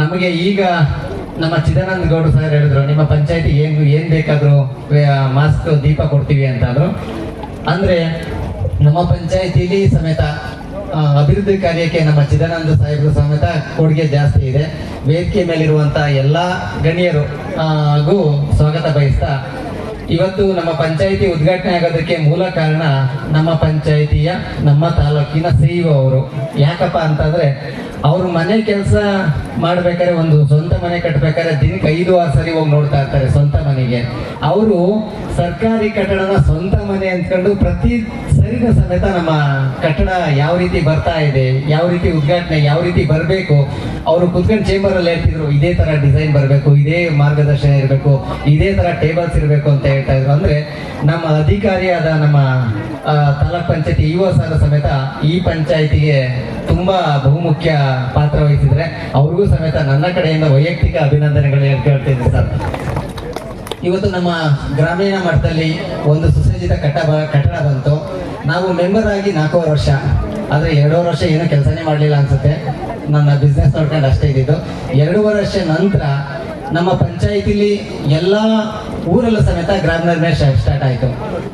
ನಮಗೆ ಈಗ ನಮ್ಮ ಚಿದಾನಂದ ಗೌಡ ಸರ್ ಹೇಳಿದ್ರು, ನಿಮ್ಮ ಪಂಚಾಯತಿ ಏನು ಏನು ಬೇಕಾದರೂ ಮಾಸ್ಕ್, ದೀಪ ಕೊಡ್ತೀವಿ ಅಂತಾದ್ರು ಅಂದರೆ. ನಮ್ಮ ಪಂಚಾಯತಿಲಿ ಸಮೇತ ಅಭಿವೃದ್ಧಿ ಕಾರ್ಯಕ್ಕೆ ನಮ್ಮ ಚಿದಾನಂದ ಸಾಹೇಬರು ಸಮೇತ ಕೊಡುಗೆ ಜಾಸ್ತಿ ಇದೆ. ವೇದಿಕೆ ಮೇಲಿರುವಂಥ ಎಲ್ಲ ಗಣ್ಯರು ಹಾಗೂ ಸ್ವಾಗತ ಬಯಸ್ತಾ, ಇವತ್ತು ನಮ್ಮ ಪಂಚಾಯಿತಿ ಉದ್ಘಾಟನೆ ಆಗೋದಕ್ಕೆ ಮೂಲ ಕಾರಣ ನಮ್ಮ ಪಂಚಾಯಿತಿಯ, ನಮ್ಮ ತಾಲೂಕಿನ ಸಿಇಒ ಅವರು. ಯಾಕಪ್ಪ ಅಂತಂದ್ರೆ ಅವ್ರು ಮನೆ ಕೆಲಸ ಮಾಡ್ಬೇಕಾದ್ರೆ ಒಂದು ಸ್ವಂತ ಮನೆ ಕಟ್ಟಬೇಕಾದ್ರೆ ದಿನಕ್ಕೆ ಐದು ಆರು ಸರಿ ಹೋಗಿ ನೋಡ್ತಾ ಇರ್ತಾರೆ ಸ್ವಂತ ಮನೆಗೆ. ಅವರು ಸರ್ಕಾರಿ ಕಟ್ಟಡನ ಸ್ವಂತ ಮನೆ ಅಂದ್ಕೊಂಡು ಪ್ರತಿ ಸರಿನ ಸಮೇತ ನಮ್ಮ ಕಟ್ಟಡ ಯಾವ ರೀತಿ ಬರ್ತಾ ಇದೆ, ಯಾವ ರೀತಿ ಉದ್ಘಾಟನೆ, ಯಾವ ರೀತಿ ಬರಬೇಕು, ಅವರು ಕುತ್ಕೊಂಡು ಚೇಂಬರ್ ಅಲ್ಲಿ ಹೇಳ್ತಿದ್ರು, ಇದೇ ತರ ಡಿಸೈನ್ ಬರಬೇಕು, ಇದೇ ಮಾರ್ಗದರ್ಶನ ಇರಬೇಕು, ಇದೇ ತರ ಟೇಬಲ್ಸ್ ಇರಬೇಕು ಅಂತ ಹೇಳ್ತಾ ಇದ್ರು. ಅಂದ್ರೆ ನಮ್ಮ ಅಧಿಕಾರಿಯಾದ ನಮ್ಮ ತಾಲೂಕ್ ಪಂಚಾಯತಿ ಇಒ ಸರ್ ಸಮೇತ ಈ ಪಂಚಾಯತಿಗೆ ತುಂಬಾ ಬಹುಮುಖ್ಯ ಪಾತ್ರ ವಹಿಸಿದ್ರೆ, ಅವ್ರಿಗೂ ಸಮೇತ ನನ್ನ ಕಡೆಯಿಂದ ವೈಯಕ್ತಿಕ ಅಭಿನಂದನೆಗಳು ಹೇಳ್ತೀನಿ ಸರ್. ಇವತ್ತು ನಮ್ಮ ಗ್ರಾಮೀಣ ಮಟ್ಟದಲ್ಲಿ ಒಂದು ಸುಸಜ್ಜಿತ ಕಟ್ಟ ಕಟ್ಟಡ ಬಂತು. ನಾವು ಮೆಂಬರ್ ಆಗಿ ನಾಲ್ಕೂವರೆ ವರ್ಷ, ಆದರೆ ಎರಡೂವರೆ ವರ್ಷ ಏನೂ ಕೆಲಸನೇ ಮಾಡಲಿಲ್ಲ ಅನ್ಸುತ್ತೆ. ನನ್ನ ಬಿಸ್ನೆಸ್ ನೋಡ್ಕೊಂಡು ಅಷ್ಟೇ ಇದ್ದಿದ್ದು. ಎರಡೂವರೆ ವರ್ಷ ನಂತರ ನಮ್ಮ ಪಂಚಾಯಿತಿಲಿ ಎಲ್ಲ ಊರಲ್ಲೂ ಸಮೇತ ಗ್ರಾಮ ನರ್ಮಲೆ ಸ್ಟಾರ್ಟ್ ಆಯಿತು.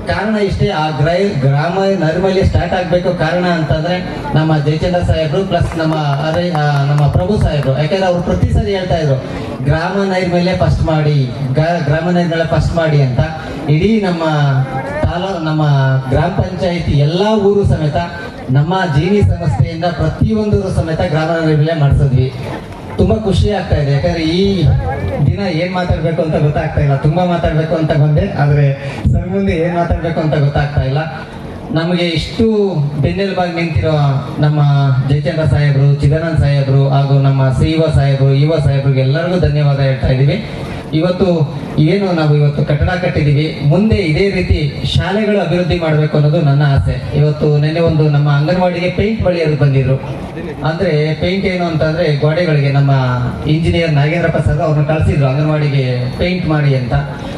ಕಾರಣ ಇಷ್ಟೇ, ಆ ಗ್ರೈ, ಗ್ರಾಮ ನರ್ಮಲ್ಲಿ ಸ್ಟಾರ್ಟ್ ಆಗಬೇಕು ಕಾರಣ ಅಂತಂದ್ರೆ ನಮ್ಮ ಜಯಚಂದ್ರ ಸಾಹೇಬ್ರು ಪ್ಲಸ್ ನಮ್ಮ ಅರೆ ನಮ್ಮ ಪ್ರಭು ಸಾಹೇಬರು. ಯಾಕೆಂದ್ರೆ ಅವ್ರು ಪ್ರತಿ ಸರಿ ಹೇಳ್ತಾ ಇದ್ರು, ಗ್ರಾಮ ನೈರ್ಮಲ್ಯ ಫಸ್ಟ್ ಮಾಡಿ ಗ್ರಾಮ ನೈರ್ಮಲ್ಯ ಫಸ್ಟ್ ಮಾಡಿ ಅಂತ. ಇಡೀ ನಮ್ಮ ತಾಲೂ, ನಮ್ಮ ಗ್ರಾಮ ಪಂಚಾಯಿತಿ ಎಲ್ಲ ಊರು ಸಮೇತ ನಮ್ಮ ಜೀವಿ ಸಂಸ್ಥೆಯಿಂದ ಪ್ರತಿಯೊಂದು ಸಮೇತ ಗ್ರಾಮ ನೈರ್ಮಲ್ಯ ಮಾಡಿಸಿದ್ವಿ. ತುಂಬಾ ಖುಷಿ ಆಗ್ತಾ ಇದೆ. ಯಾಕಂದ್ರೆ ಈ ದಿನ ಏನ್ ಮಾತಾಡ್ಬೇಕು ಅಂತ ಗೊತ್ತಾಗ್ತಾ ಇಲ್ಲ. ತುಂಬಾ ಮಾತಾಡ್ಬೇಕು ಅಂತ ಬಂದೆ. ಆದ್ರೆ ಸರ್ ಮುಂದೆ ಏನ್ ಮಾತಾಡ್ಬೇಕು ಅಂತ ಗೊತ್ತಾಗ್ತಾ ಇಲ್ಲ. ನಮಗೆ ಇಷ್ಟು ಬೆನ್ನೆಲುಬಾಗಿ ನಿಂತಿರೋ ನಮ್ಮ ಜಯಚಂದ್ರ ಸಾಹೇಬ್ರು, ಚಿದಾನಂದ ಸಾಹೇಬ್ರು ಹಾಗೂ ನಮ್ಮ ಸಿಇಒ ಸಾಹೇಬ್ರು ಇಒ ಸಾಹೇಬ್ರಿಗೆ ಎಲ್ಲರಿಗೂ ಧನ್ಯವಾದ ಹೇಳ್ತಾ ಇದ್ದೀವಿ. ಇವತ್ತು ಏನು ನಾವು ಇವತ್ತು ಕಟ್ಟಡ ಕಟ್ಟಿದೀವಿ ಮುಂದೆ ಇದೇ ರೀತಿ ಶಾಲೆಗಳು ಅಭಿವೃದ್ಧಿ ಮಾಡಬೇಕು ಅನ್ನೋದು ನನ್ನ ಆಸೆ. ಇವತ್ತು ನೆನ್ನೆ ಒಂದು ನಮ್ಮ ಅಂಗನವಾಡಿಗೆ ಪೇಂಟ್ ಬಳಿಯೋದು ಬಂದಿದ್ರು. ಅಂದ್ರೆ ಪೇಂಟ್ ಏನು ಅಂತಂದ್ರೆ ಗೋಡೆಗಳಿಗೆ ನಮ್ಮ ಇಂಜಿನಿಯರ್ ನಾಗೇಂದ್ರಪ್ಪ ಸರ್ ಅವ್ರನ್ನ ಕಳ್ಸಿದ್ರು, ಅಂಗನವಾಡಿಗೆ ಪೇಂಟ್ ಮಾಡಿ ಅಂತ.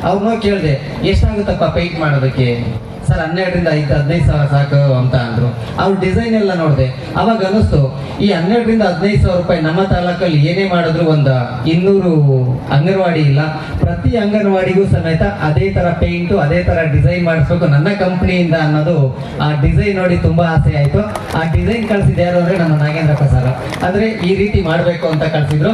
ಅವ್ರನ್ನ ಕೇಳಿದೆ, ಎಷ್ಟಾಗುತ್ತಪ್ಪ ಪೇಂಟ್ ಮಾಡೋದಕ್ಕೆ? ಸರ್ ಹನ್ನೆರಡರಿಂದ ಐದು, ಹದಿನೈದು ಸಾವಿರ ಸಾಕು ಅಂತ ಅಂದ್ರು. ಅವ್ರ ಡಿಸೈನ್ ಎಲ್ಲ ನೋಡಿದೆ. ಅವಾಗ ಅನಿಸ್ತು ಈ ಹನ್ನೆರಡರಿಂದ ಹದಿನೈದು ಸಾವಿರ ರೂಪಾಯಿ ನಮ್ಮ ತಾಲೂಕಲ್ಲಿ ಏನೇ ಮಾಡಿದ್ರು ಒಂದು ಇನ್ನೂರು ಅಂಗನವಾಡಿ ಇಲ್ಲ. ಪ್ರತಿ ಅಂಗನವಾಡಿಗೂ ಸಮೇತ ಅದೇ ತರ ಪೇಂಟು ಅದೇ ತರ ಡಿಸೈನ್ ಮಾಡಿಸ್ಬೇಕು ನನ್ನ ಕಂಪ್ನಿಯಿಂದ ಅನ್ನೋದು ಆ ಡಿಸೈನ್ ನೋಡಿ ತುಂಬಾ ಆಸೆ ಆಯ್ತು. ಆ ಡಿಸೈನ್ ಕಳ್ಸಿದ್ದು ಯಾರು ಅಂದ್ರೆ ನಮ್ಮ ನಾಗೇಂದ್ರಪ್ಪ ಸರ್ ಆದ್ರೆ ಈ ರೀತಿ ಮಾಡಬೇಕು ಅಂತ ಕಳ್ಸಿದ್ರು.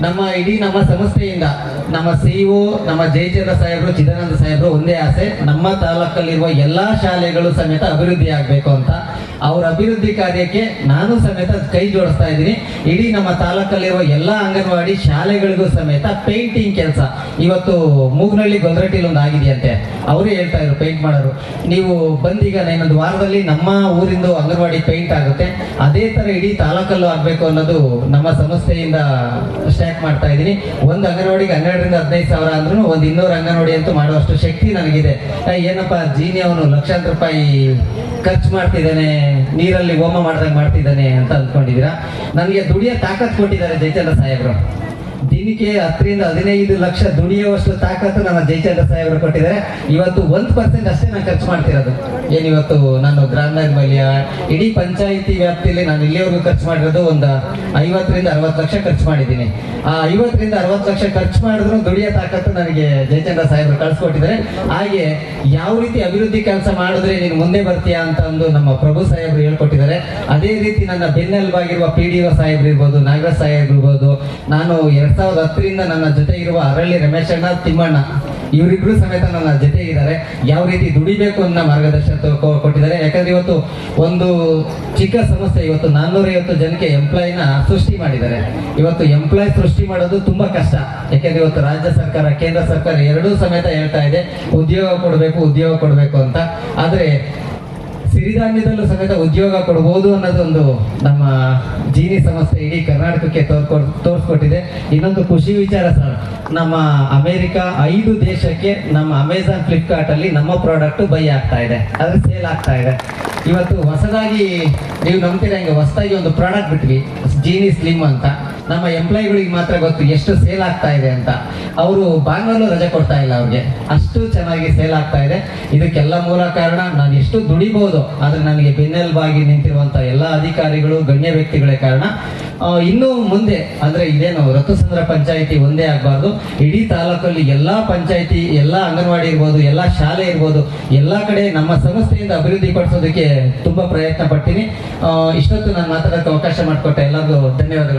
ನಮ್ಮ ಇಡೀ ನಮ್ಮ ಸಂಸ್ಥೆಯಿಂದ ನಮ್ಮ ಸಿಇಒ ನಮ್ಮ ಜಯಚಂದ್ರ ಸಾಹೇಬರು, ಚಿದಾನಂದ ಸಾಹೇಬರು ಒಂದೇ ಆಸೆ, ನಮ್ಮ ತಾಲೂಕಲ್ಲಿರುವ ಎಲ್ಲಾ ಶಾಲೆಗಳು ಸಮೇತ ಅಭಿವೃದ್ಧಿ ಆಗಬೇಕು ಅಂತ. ಅವ್ರ ಅಭಿವೃದ್ಧಿ ಕಾರ್ಯಕ್ಕೆ ನಾನು ಸಮೇತ ಕೈ ಜೋಡಿಸ್ತಾ ಇದ್ದೀನಿ. ಇಡೀ ನಮ್ಮ ತಾಲೂಕಲ್ಲಿರುವ ಎಲ್ಲ ಅಂಗನವಾಡಿ ಶಾಲೆಗಳಿಗೂ ಸಮೇತ ಪೇಂಟಿಂಗ್ ಕೆಲಸ. ಇವತ್ತು ಮೂಗ್ನಳ್ಳಿ ಗೊಲ್ರಟ್ಟಿಲಿ ಒಂದು ಆಗಿದೆಯಂತೆ. ಅವರೇ ಹೇಳ್ತಾ ಇದ್ರು ಪೇಂಟ್ ಮಾಡೋರು. ನೀವು ಬಂದೀಗ ಇನ್ನೊಂದು ವಾರದಲ್ಲಿ ನಮ್ಮ ಊರಿಂದು ಅಂಗನವಾಡಿ ಪೇಂಟ್ ಆಗುತ್ತೆ. ಅದೇ ತರ ಇಡೀ ತಾಲೂಕಲ್ಲೂ ಆಗಬೇಕು ಅನ್ನೋದು ನಮ್ಮ ಸಂಸ್ಥೆಯಿಂದ ಸ್ಟಾರ್ಟ್ ಮಾಡ್ತಾ ಇದ್ದೀನಿ. ಒಂದು ಅಂಗನವಾಡಿಗೆ ಹನ್ನೆರಡರಿಂದ ಹದಿನೈದು ಸಾವಿರ ಅಂದ್ರೂ ಒಂದು ಇನ್ನೂರು ಅಂಗನವಾಡಿ ಅಂತೂ ಮಾಡುವಷ್ಟು ಶಕ್ತಿ ನನಗಿದೆ. ಏನಪ್ಪ, ಜೀನಿ ಅವನು ಲಕ್ಷಾಂತರ ರೂಪಾಯಿ ಖರ್ಚು ಮಾಡ್ತಿದ್ದಾನೆ. ನೀರಲ್ಲಿ ಹೋಮ ಮಾಡ್ದಂಗೆ ಮಾಡ್ತಿದ್ದಾನೆ ಅಂತ ಅಂದ್ಕೊಂಡಿದ್ದೀರಾ? ನನಗೆ ದುಡಿಯೋ ತಾಕತ್ ಕೊಟ್ಟಿದ್ದಾರೆ ಜಯಚಂದ್ರ ಸಾಹೇಬರು. ದಿನಕ್ಕೆ ಹತ್ತರಿಂದ ಹದಿನೈದು ಲಕ್ಷ ದುಡಿಯುವಷ್ಟು ತಾಕತ್ತು ನನ್ನ ಜಯಚಂದ್ರ ಸಾಹೇಬರು ಕೊಟ್ಟಿದ್ದಾರೆ. ಇವತ್ತು ಒಂದು ಪರ್ಸೆಂಟ್ ಅಷ್ಟೇ ನಾನು ಖರ್ಚು ಮಾಡ್ತಿರೋದು. ಏನಿವತ್ತು ನಾನು ಗ್ರಾಮ ಮೇಲೆ ಇಡೀ ಪಂಚಾಯಿತಿ ವ್ಯಾಪ್ತಿಯಲ್ಲಿ ನಾನು ಇಲ್ಲಿವರೆಗೂ ಖರ್ಚು ಮಾಡಿರೋದು ಒಂದು ಐವತ್ತರಿಂದ ಅರವತ್ತು ಲಕ್ಷ ಖರ್ಚು ಮಾಡಿದ್ದೀನಿ. ಆ ಐವತ್ತರಿಂದ ಅರವತ್ತು ಲಕ್ಷ ಖರ್ಚು ಮಾಡಿದ್ರು ದುಡಿಯೋ ತಾಕತ್ತು ನನಗೆ ಜಯಚಂದ್ರ ಸಾಹೇಬರು ಕಳಿಸ್ಕೊಟ್ಟಿದ್ದಾರೆ. ಹಾಗೆ ಯಾವ ರೀತಿ ಅಭಿವೃದ್ಧಿ ಕೆಲಸ ಮಾಡಿದ್ರೆ ನೀನು ಮುಂದೆ ಬರ್ತೀಯಾ ಅಂತ ಅಂದು ನಮ್ಮ ಪ್ರಭು ಸಾಹೇಬರು ಹೇಳ್ಕೊಟ್ಟಿದ್ದಾರೆ. ಅದೇ ರೀತಿ ನನ್ನ ಬೆನ್ನೆಲುಬಾಗಿರುವ ಪಿ ಡಿ ಒ ಸಾಹೇಬ್ರು ಇರ್ಬೋದು, ನಾಗರಾಜ್ ಸಾಹೇಬ್ರು ಇರ್ಬೋದು, ನಾನು ಸಾವಿರದ ಹತ್ತರಿಂದ ನನ್ನ ಜೊತೆ ಇರುವ ಅರಳ್ಳಿ ರಮೇಶ್ ತಿಮ್ಮಣ್ಣ, ಇವರಿಬ್ರು ಸಮೇತ ನನ್ನ ಜೊತೆ ಇದ್ದಾರೆ. ಯಾವ ರೀತಿ ದುಡಿಬೇಕು ಅನ್ನೋ ಮಾರ್ಗದರ್ಶನ ಕೊಟ್ಟಿದ್ದಾರೆ. ಯಾಕಂದ್ರೆ ಇವತ್ತು ಒಂದು ಚಿಕ್ಕ ಸಂಸ್ಥೆ ಇವತ್ತು ನಾನ್ನೂರೈವತ್ತು ಜನಕ್ಕೆ ಎಂಪ್ಲಾಯಿನ ಸೃಷ್ಟಿ ಮಾಡಿದ್ದಾರೆ. ಇವತ್ತು ಎಂಪ್ಲಾಯ್ ಸೃಷ್ಟಿ ಮಾಡೋದು ತುಂಬಾ ಕಷ್ಟ. ಯಾಕಂದ್ರೆ ಇವತ್ತು ರಾಜ್ಯ ಸರ್ಕಾರ, ಕೇಂದ್ರ ಸರ್ಕಾರ ಎರಡೂ ಸಮೇತ ಹೇಳ್ತಾ ಇದೆ, ಉದ್ಯೋಗ ಕೊಡಬೇಕು ಉದ್ಯೋಗ ಕೊಡಬೇಕು ಅಂತ. ಆದ್ರೆ ಸಿರಿಧಾನ್ಯದಲ್ಲೂ ಸಮೇತ ಉದ್ಯೋಗ ಕೊಡಬಹುದು ಅನ್ನೋದೊಂದು ನಮ್ಮ ಜೀನಿ ಸಂಸ್ಥೆ ಇಡೀ ಕರ್ನಾಟಕಕ್ಕೆ ತೋರ್ಕೊ ತೋರಿಸ್ಕೊಟ್ಟಿದೆ. ಇನ್ನೊಂದು ಖುಷಿ ವಿಚಾರ ಸರ್, ನಮ್ಮ ಅಮೆರಿಕ ಐದು ದೇಶಕ್ಕೆ ನಮ್ಮ ಅಮೆಝಾನ್ ಫ್ಲಿಪ್ಕಾರ್ಟ್ ಅಲ್ಲಿ ನಮ್ಮ ಪ್ರಾಡಕ್ಟ್ ಬೈ ಆಗ್ತಾ ಇದೆ. ಅದ್ರ ಸೇಲ್ ಆಗ್ತಾ ಇದೆ. ಇವತ್ತು ಹೊಸದಾಗಿ ನೀವು ನಂಬ್ತೀರಾ ಹಿಂಗೆ? ಹೊಸದಾಗಿ ಒಂದು ಪ್ರಾಡಕ್ಟ್ ಬಿಟ್ವಿ, ಜೀನಿ ಸ್ಲಿಮ್ ಅಂತ. ನಮ್ಮ ಎಂಪ್ಲಾಯಿಗಳಿಗೆ ಮಾತ್ರ ಗೊತ್ತು ಎಷ್ಟು ಸೇಲ್ ಆಗ್ತಾ ಇದೆ ಅಂತ. ಅವರು ಭಾನುವಾರ ರಜೆ ಕೊಡ್ತಾ ಇಲ್ಲ ಅವ್ರಿಗೆ. ಅಷ್ಟು ಚೆನ್ನಾಗಿ ಸೇಲ್ ಆಗ್ತಾ ಇದೆ. ಇದಕ್ಕೆಲ್ಲ ಮೂಲ ಕಾರಣ ನಾನು ಎಷ್ಟು ದುಡಿಬಹುದು ಆದ್ರೆ ನನಗೆ ಬೆನ್ನೆಲುಬಾಗಿ ನಿಂತಿರುವಂತ ಎಲ್ಲ ಅಧಿಕಾರಿಗಳು, ಗಣ್ಯ ವ್ಯಕ್ತಿಗಳೇ ಕಾರಣ. ಇನ್ನೂ ಮುಂದೆ, ಅಂದ್ರೆ ಇದೇನು ರಥಸಂದ್ರ ಪಂಚಾಯಿತಿ ಒಂದೇ ಆಗಬಾರ್ದು. ಇಡೀ ತಾಲೂಕಲ್ಲಿ ಎಲ್ಲಾ ಪಂಚಾಯಿತಿ, ಎಲ್ಲಾ ಅಂಗನವಾಡಿ ಇರ್ಬೋದು, ಎಲ್ಲಾ ಶಾಲೆ ಇರ್ಬೋದು, ಎಲ್ಲಾ ಕಡೆ ನಮ್ಮ ಸಂಸ್ಥೆಯಿಂದ ಅಭಿವೃದ್ಧಿ ಪಡಿಸೋದಕ್ಕೆ ತುಂಬಾ ಪ್ರಯತ್ನ ಪಡ್ತೀನಿ ಇಷ್ಟೊತ್ತು ನಾನು ಮಾತಾಡೋಕ್ಕೆ ಅವಕಾಶ ಮಾಡಿಕೊಟ್ಟೆ. ಎಲ್ಲರಿಗೂ ಧನ್ಯವಾದಗಳು.